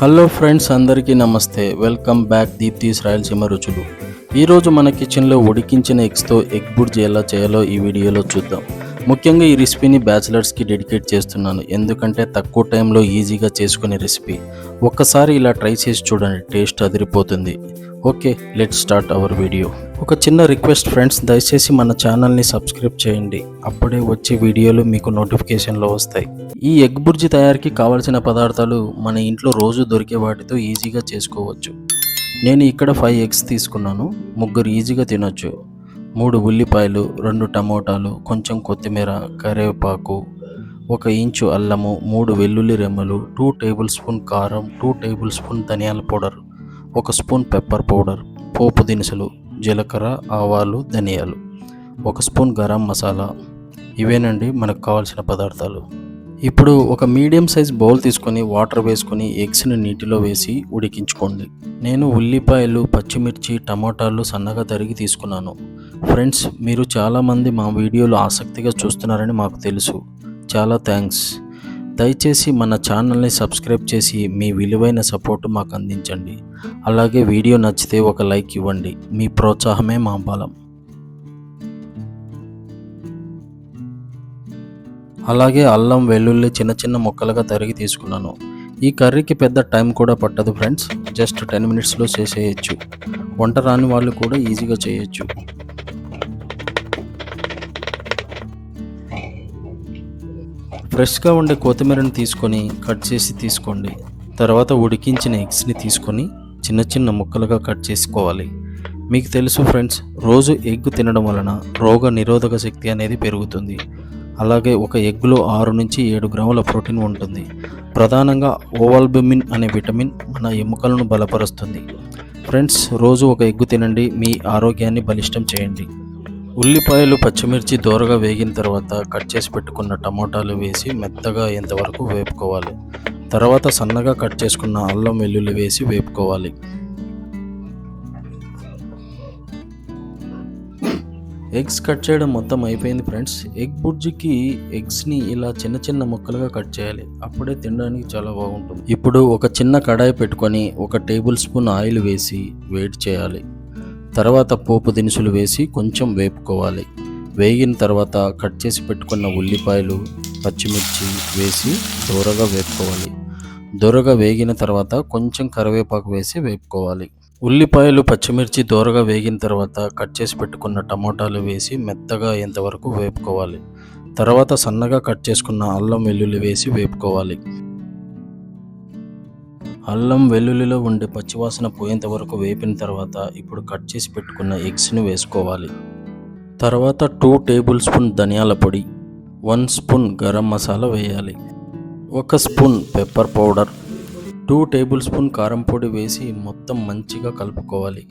Hello friends అందరికీ నమస్తే. Welcome back Deepti's Rayalaseema రుచులు. ఈరోజు మన కిచెన్లో ఉడికించిన ఎగ్స్తో ఎగ్ బుర్జ్ ఎలా చేయాలో ఈ వీడియోలో చూద్దాం. ముఖ్యంగా ఈ రెసిపీని బ్యాచిలర్స్కి డెడికేట్ చేస్తున్నాను. ఎందుకంటే తక్కువ టైంలో ఈజీగా చేసుకునే రెసిపీ. ఒక్కసారి ఇలా ట్రై చేసి చూడండి టేస్ట్ అదిరిపోతుంది. Okay let start our video. ఒక చిన్న రిక్వెస్ట్ ఫ్రెండ్స్ దయచేసి మన ఛానల్ని సబ్స్క్రైబ్ చేయండి. అప్పుడే వచ్చే వీడియోలు మీకు నోటిఫికేషన్లో వస్తాయి. ఈ ఎగ్ బుర్జీ తయారీకి కావలసిన పదార్థాలు మన ఇంట్లో రోజు దొరికే వాటితో ఈజీగా చేసుకోవచ్చు. నేను ఇక్కడ ఫైవ్ ఎగ్స్ తీసుకున్నాను. ముగ్గురు ఈజీగా తినొచ్చు. మూడు ఉల్లిపాయలు రెండు టమోటాలు కొంచెం కొత్తిమీర కరివేపాకు ఒక ఇంచు అల్లము మూడు వెల్లుల్లి రెమ్మలు టూ టేబుల్ స్పూన్ కారం టూ టేబుల్ స్పూన్ ధనియాల పౌడర్ ఒక స్పూన్ పెప్పర్ పౌడర్ పోపు దినుసులు జీలకర్ర ఆవాలు ధనియాలు ఒక స్పూన్ గరం మసాలా. ఇవేనండి మనకు కావాల్సిన పదార్థాలు. ఇప్పుడు ఒక మీడియం సైజ్ బౌల్ తీసుకొని వాటర్ వేసుకొని ఎగ్స్ని నీటిలో వేసి ఉడికించుకోండి. నేను ఉల్లిపాయలు పచ్చిమిర్చి టమాటాలు సన్నగా తరిగి తీసుకున్నాను. ఫ్రెండ్స్ మీరు చాలామంది మా వీడియోలు ఆసక్తిగా చూస్తున్నారని మాకు తెలుసు. చాలా థ్యాంక్స్. దయచేసి మన ఛానల్ని సబ్స్క్రైబ్ చేసి మీ విలువైన సపోర్టు మాకు అందించండి. అలాగే వీడియో నచ్చితే ఒక లైక్ ఇవ్వండి. మీ ప్రోత్సాహమే మా బలం. అలాగే అల్లం వెల్లుల్లి చిన్న చిన్న ముక్కలుగా తరిగి తీసుకున్నాను. ఈ కర్రీకి పెద్ద టైం కూడా పట్టదు ఫ్రెండ్స్. జస్ట్ టెన్ మినిట్స్లో చేసేయచ్చు. వంట రాని వాళ్ళు కూడా ఈజీగా చేయొచ్చు. ఫ్రెష్గా ఉండే కొత్తిమీరని తీసుకొని కట్ చేసి తీసుకోండి. తర్వాత ఉడికించిన ఎగ్స్ని తీసుకొని చిన్న చిన్న ముక్కలుగా కట్ చేసుకోవాలి. మీకు తెలుసు ఫ్రెండ్స్ రోజు ఎగ్ తినడం వలన రోగ నిరోధక శక్తి అనేది పెరుగుతుంది. అలాగే ఒక ఎగ్లో ఆరు నుంచి ఏడు గ్రాముల ప్రోటీన్ ఉంటుంది. ప్రధానంగా ఓవాల్బుమిన్ అనే విటమిన్ మన ఎముకలను బలపరుస్తుంది. ఫ్రెండ్స్ రోజు ఒక ఎగ్గు తినండి మీ ఆరోగ్యాన్ని బలిష్టం చేయండి. ఉల్లిపాయలు పచ్చిమిర్చి దోరగా వేగిన తర్వాత కట్ చేసి పెట్టుకున్న టమోటాలు వేసి మెత్తగా అయ్యేంతవరకు వేపుకోవాలి. తర్వాత సన్నగా కట్ చేసుకున్న అల్లం వెల్లుల్లి వేసి వేపుకోవాలి. ఎగ్స్ కట్ చేయడం మొత్తం అయిపోయింది ఫ్రెండ్స్. ఎగ్ బుర్జికి ఎగ్స్ని ఇలా చిన్న చిన్న ముక్కలుగా కట్ చేయాలి. అప్పుడే తినడానికి చాలా బాగుంటుంది. ఇప్పుడు ఒక చిన్న కడాయి పెట్టుకొని ఒక టేబుల్ స్పూన్ ఆయిల్ వేసి వేడి చేయాలి. తర్వాత పోపు దినుసులు వేసి కొంచెం వేపుకోవాలి. వేగిన తర్వాత కట్ చేసి పెట్టుకున్న ఉల్లిపాయలు పచ్చిమిర్చి వేసి దూరగా వేపుకోవాలి. దూరగా వేగిన తర్వాత కొంచెం కరివేపాకు వేసి వేపుకోవాలి. ఉల్లిపాయలు పచ్చిమిర్చి దోరగా వేగిన తర్వాత కట్ చేసి పెట్టుకున్న టమోటాలు వేసి మెత్తగా అయ్యేంతవరకు వేపుకోవాలి. తర్వాత సన్నగా కట్ చేసుకున్న అల్లం వెల్లుల్లి వేసి వేపుకోవాలి. అల్లం వెల్లుల్లిలో ఉండే పచ్చివాసన పోయేంత వరకు వేపిన తర్వాత ఇప్పుడు కట్ చేసి పెట్టుకున్న ఎగ్స్ని వేసుకోవాలి. తర్వాత టూ టేబుల్ స్పూన్ ధనియాల పొడి వన్ స్పూన్ గరం మసాలా వేయాలి. ఒక spoon pepper powder two tablespoon కారం పొడి వేసి మొత్తం మంచిగా కలుపుకోవాలి.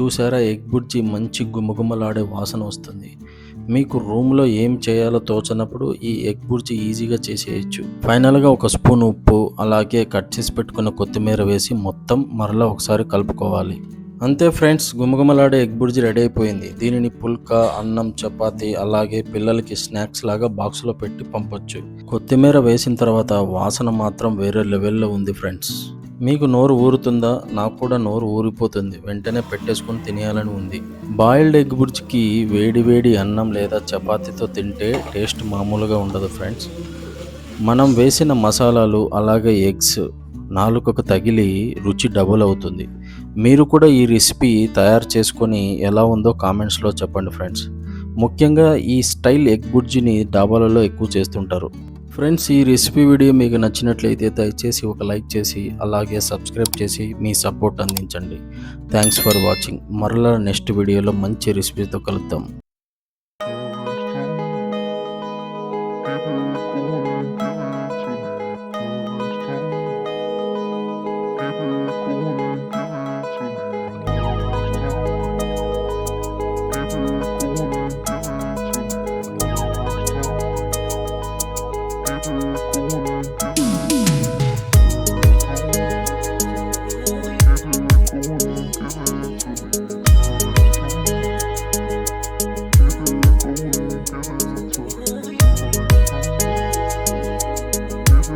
చూసారా ఎగ్ బుర్జీ మంచి గుమగుమలాడే వాసన వస్తుంది. మీకు రూమ్లో ఏం చేయాలో తోచనప్పుడు ఈ ఎగ్ బుర్జీ ఈజీగా చేసేయచ్చు. ఫైనల్గా ఒక స్పూన్ ఉప్పు అలాగే కట్ చేసి పెట్టుకున్న కొత్తిమీర వేసి మొత్తం మరలా ఒకసారి కలుపుకోవాలి. అంతే ఫ్రెండ్స్ గుమగుమలాడే ఎగ్ బుర్జీ రెడీ అయిపోయింది. దీనిని పుల్కా అన్నం చపాతి అలాగే పిల్లలకి స్నాక్స్ లాగా బాక్స్లో పెట్టి పంపొచ్చు. కొత్తిమీర వేసిన తర్వాత వాసన మాత్రం వేరే లెవెల్లో ఉంది ఫ్రెండ్స్. మీకు నోరు ఊరుతుందా? నాకు కూడా నోరు ఊరిపోతుంది. వెంటనే పెట్టేసుకొని తినేయాలని ఉంది. బాయిల్డ్ ఎగ్ బుర్జికి వేడి వేడి అన్నం లేదా చపాతీతో తింటే టేస్ట్ మామూలుగా ఉండదు ఫ్రెండ్స్. మనం వేసిన మసాలాలు అలాగే ఎగ్స్ నాలుకకు తగిలి రుచి డబుల్ అవుతుంది. మీరు కూడా ఈ రెసిపీ తయారు చేసుకొని ఎలా ఉందో కామెంట్స్లో చెప్పండి ఫ్రెండ్స్ ముఖ్యంగా ఈ స్టైల్ ఎగ్ బుర్జిని డాబాలలో ఎక్కువ చేస్తుంటారు. ఫ్రెండ్స్ ఈ రెసిపీ వీడియో మీకు నచ్చినట్లయితే దయచేసి ఒక లైక్ చేసి అలాగే సబ్స్క్రైబ్ చేసి మీ సపోర్ట్ అందించండి. థ్యాంక్స్ ఫర్ వాచింగ్ మరలా నెక్స్ట్ వీడియోలో మంచి రెసిపీతో కలుద్దాం. 다음에 또 봐요.